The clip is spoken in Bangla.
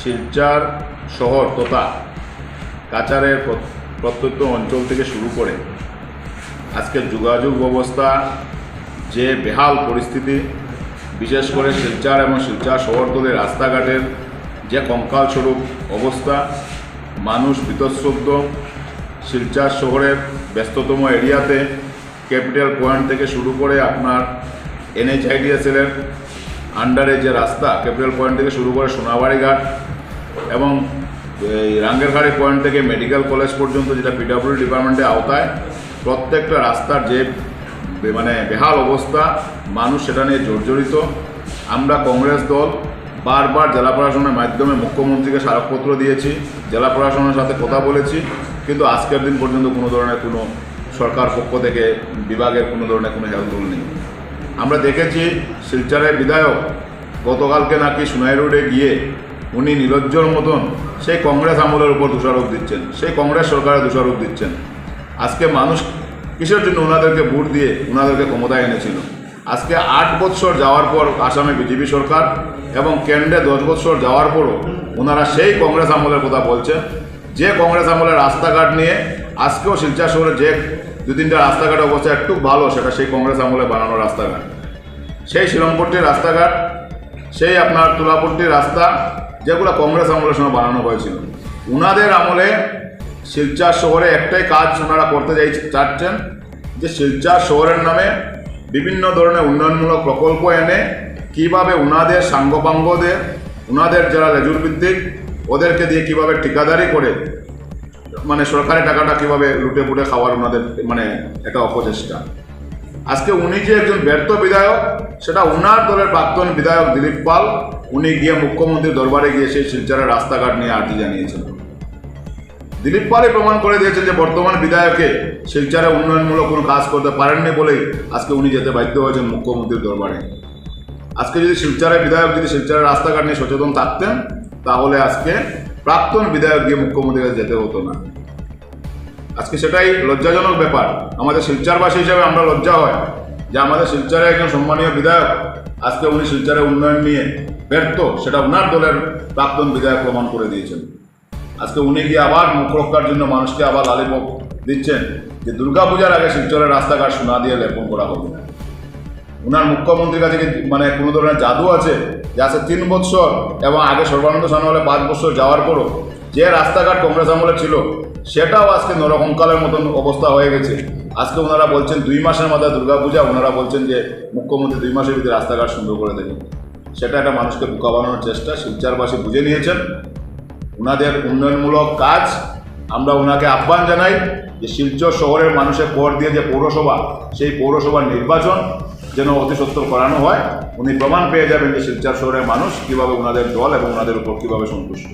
শিলচার শহর তথা কাচারের প্রত্যন্ত অঞ্চল থেকে শুরু করে আজকে যোগাযোগ ব্যবস্থা যে বেহাল পরিস্থিতি, বিশেষ করে শিলচার এবং শিলচার শহরতলির রাস্তাঘাটের যে কঙ্কাল স্বরূপ অবস্থা, মানুষ বিতশ্রদ্ধ। শিলচার শহরের ব্যস্ততম এরিয়াতে ক্যাপিটাল পয়েন্ট থেকে শুরু করে আপনার এনএইচআইডিএসএলের আন্ডারে যে রাস্তা ক্যাপিটাল পয়েন্ট থেকে শুরু করে সোনাবাড়ি ঘাট এবং এই রাঙ্গেরঘাড়ি পয়েন্ট থেকে মেডিকেল কলেজ পর্যন্ত যেটা পিডাব্লিউ ডিপার্টমেন্টের আওতায়, প্রত্যেকটা রাস্তার যে মানে বেহাল অবস্থা, মানুষ সেটা নিয়ে জর্জরিত। আমরা কংগ্রেস দল বারবার জেলা প্রশাসনের মাধ্যমে মুখ্যমন্ত্রীকে স্মারকপত্র দিয়েছি, জেলা প্রশাসনের সাথে কথা বলেছি, কিন্তু আজকের দিন পর্যন্ত কোনো ধরনের কোনো সরকার পক্ষ থেকে বিভাগের কোনো ধরনের কোনো হেলদোল নেই। আমরা দেখেছি শিলচরের বিধায়ক গতকালকে নাকি সুনাই রোডে গিয়ে উনি নিরজ্জর মতন সেই কংগ্রেস আমলের উপর দোষারোপ দিচ্ছেন, সেই কংগ্রেস সরকারে দোষারোপ দিচ্ছেন। আজকে মানুষ কিসের জন্য ওনাদেরকে ভোট দিয়ে ওনাদেরকে ক্ষমতায় এনেছিল? আজকে আট বৎসর যাওয়ার পর আসামে বিজেপি সরকার এবং কেন্দ্রে দশ বৎসর যাওয়ার পরও ওনারা সেই কংগ্রেস আমলের কথা বলছেন। যে কংগ্রেস আমলের রাস্তাঘাট নিয়ে আজকেও শিলচর শহরে যে দু তিনটা রাস্তাঘাটের অবস্থা একটু ভালো, সেটা সেই কংগ্রেস আমলে বানানো রাস্তাঘাট। সেই শিলংপট্টির রাস্তাঘাট, সেই আপনার তুলাপট্টির রাস্তা, যেগুলো কংগ্রেস আমলের সময় বানানো হয়েছিল। উনাদের আমলে শিলচার শহরে একটাই কাজ ওনারা করতে চাই চাচ্ছেন, যে শিলচার শহরের নামে বিভিন্ন ধরনের উন্নয়নমূলক প্রকল্প এনে কীভাবে উনাদের সাঙ্গপাঙ্গদের, উনাদের যারা লেজুর ভিত্তিক, ওদেরকে দিয়ে কীভাবে ঠিকাদারি করে মানে সরকারের টাকাটা কীভাবে লুটে পুটে খাওয়ার ওনাদের মানে একটা অপচেষ্টা। আজকে উনি যে একজন ব্যর্থ বিধায়ক, সেটা ওনার দলের প্রাক্তন বিধায়ক দিলীপ পাল, উনি গিয়ে মুখ্যমন্ত্রীর দরবারে গিয়ে সেই শিলচরের রাস্তাঘাট নিয়ে আর্জি জানিয়েছেন। দিলীপ পালই প্রমাণ করে দিয়েছেন যে বর্তমান বিধায়কে শিলচরে উন্নয়নমূলক কোনো কাজ করতে পারেননি বলেই আজকে উনি যেতে বাধ্য হয়েছেন মুখ্যমন্ত্রীর দরবারে। আজকে যদি শিলচরের বিধায়ক যদি শিলচরের রাস্তাঘাট নিয়ে সচেতন থাকতেন, তাহলে আজকে প্রাক্তন বিধায়ক গিয়ে মুখ্যমন্ত্রীর যেতে হতো না। আজকে সেটাই লজ্জাজনক ব্যাপার। আমাদের শিলচরবাসী হিসাবে আমরা লজ্জা হয় যে আমাদের শিলচরে একজন সম্মানীয় বিধায়ক আজকে উনি শিলচরের উন্নয়ন নিয়ে ব্যর্থ, সেটা ওনার দলের প্রাক্তন বিধায়ক প্রমাণ করে দিয়েছেন। আজকে উনি গিয়ে আবার মুখ রক্ষার জন্য মানুষকে আবার লালিপপ দিচ্ছেন যে দুর্গাপূজার আগে শিলচরের রাস্তাঘাট সোনা দিয়ে লেপন করা হবে ওনার মুখ্যমন্ত্রীর কাছে মানে কোনো ধরনের জাদু আছে? যে আছে তিন বছর এবং আগে সর্বানন্দ সোনোয়ালে পাঁচ বছর যাওয়ার পরও যে রাস্তাঘাট কংগ্রেস আমলে ছিল, সেটাও আজকে নরকঙ্কালের মতন অবস্থা হয়ে গেছে। আজকে ওনারা বলছেন দুই মাসের মাথায় দুর্গাপূজা ওনারা বলছেন যে মুখ্যমন্ত্রী দুই মাসের ভিতরে রাস্তাঘাট সুন্দর করে দেবেন। সেটা একটা মানুষকে বোকা বানানোর চেষ্টা, শিলচারবাসী বুঝে নিয়েছেন। ওনাদের উন্নয়নমূলক কাজ, আমরা ওনাকে আহ্বান জানাই যে শিলচর শহরের মানুষের কর দিয়ে যে পৌরসভা, সেই পৌরসভার নির্বাচন যেন অতি সত্তর করানো হয়, উনি প্রমাণ পেয়ে যাবেন যে শিলচর শহরের মানুষ কীভাবে ওনাদের দল এবং ওনাদের উপর কীভাবে সন্তুষ্ট।